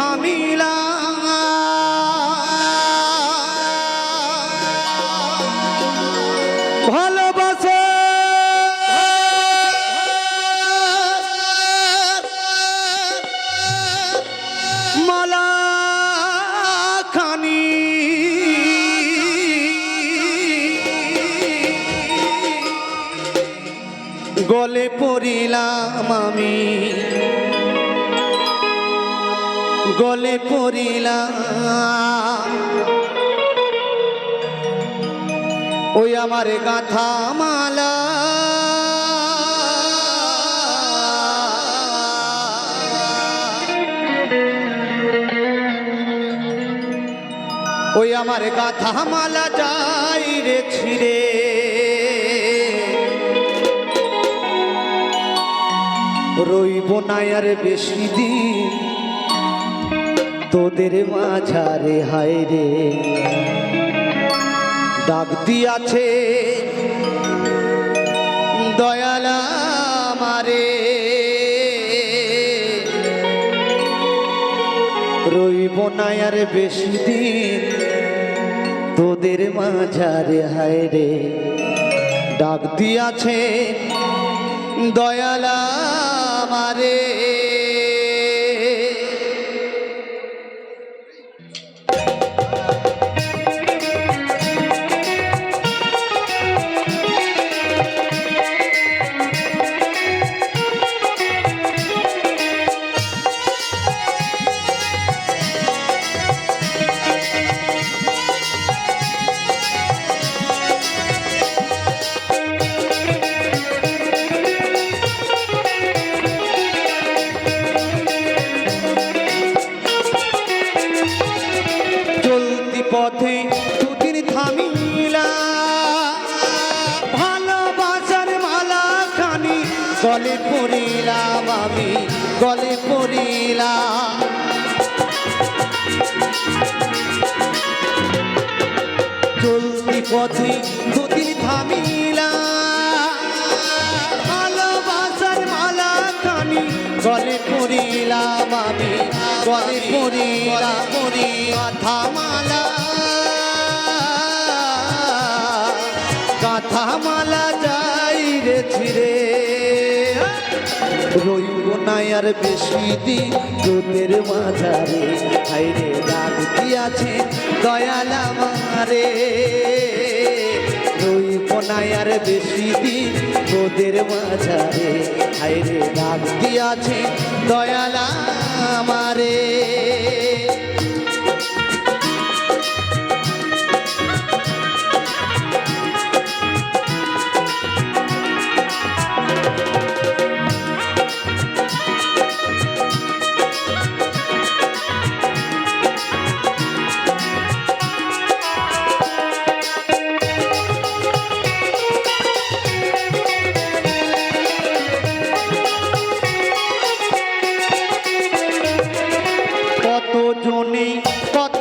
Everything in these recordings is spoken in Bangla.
থামিলা ভালোবাসা। মালা খানি। গলে পড়িলাম আমি। গলে পড়িলাম। ওই আমার গাথা মালা। ওই আমার গাথা মালা যাই রে ছিড়ে। রইব না আর বেশি দিন। তোদের মাঝারে, হায় রে। ডাক দিয়াছে, দয়ালা মারে রইব না আর বেশি দিন তোদের মাঝারে, হায় রে। ডাক দিয়াছে, দয়ালা মারে পথে দুদিন থামিলা। ভালোবাসার মালা খানি গলে পড়িলাম আমি, গলে পড়িলাম। চলতি পথে দুদিন থামিলা। ভালোবাসার মালা খানি গলে পড়িলাম আমি, গলে পড়িলাম। পড়ি কথা মালা রে। রইব না আর বেশি দিন তোদের মাঝারে। হাইরে ডাক দিয়াছে দয়াল আমারে। রইব না আর বেশি দিন তোদের মাঝারে। হাইরে ডাক দিয়াছে দয়াল আমারে।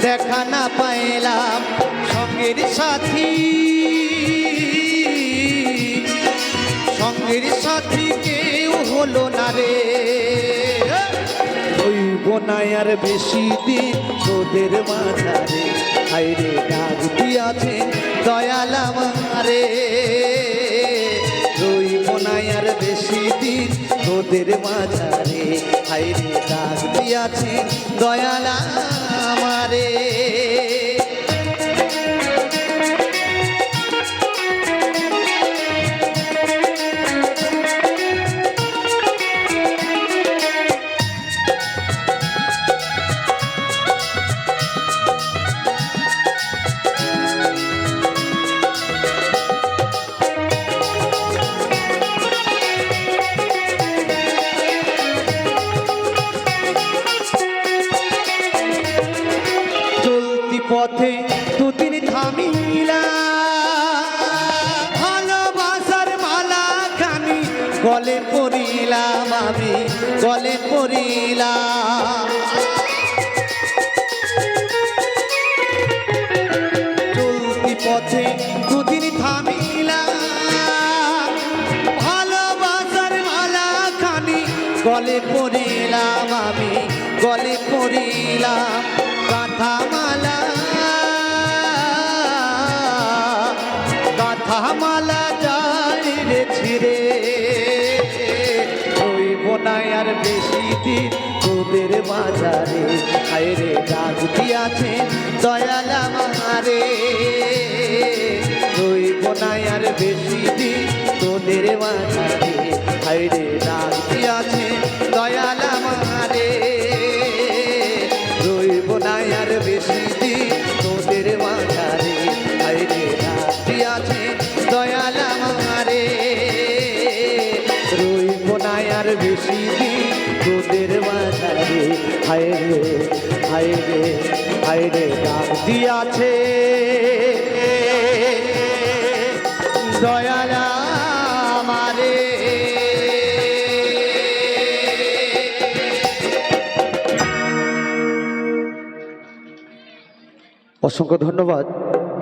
দেখা না পাইলাম সঙ্গের সাথী। সঙ্গের সাথী কেউ হলো না রে। হইব না আর বেশি দিন তোদের মাঝারে। হাইরে ডাক দিয়াছে দয়াল আমারে। তোদের মাঝারে হাইরে দাগ দিয়াছে দয়ালা আমারে। আমি, গলে পড়িলাম। চলতি পথে দুদিন থামিলাম ভালোবাসার মালা খানি গলে পড়িলাম আমি, গলে পড়িলাম কাঁথা মালা বেশি দিন তোদের বাজারে। আয়রে ডাক দিয়াছে দয়াল আমারে। ওই বোনায় আর বেশি দিন তোদের বাজারে। আয়রে ডাক দিয়াছে রইব না আর বেশি দিন তোদের মাঝারে হায়রে হায়রে হায়রে ডাক দিয়াছে। দয়াল আমারে। অসংখ্য ধন্যবাদ।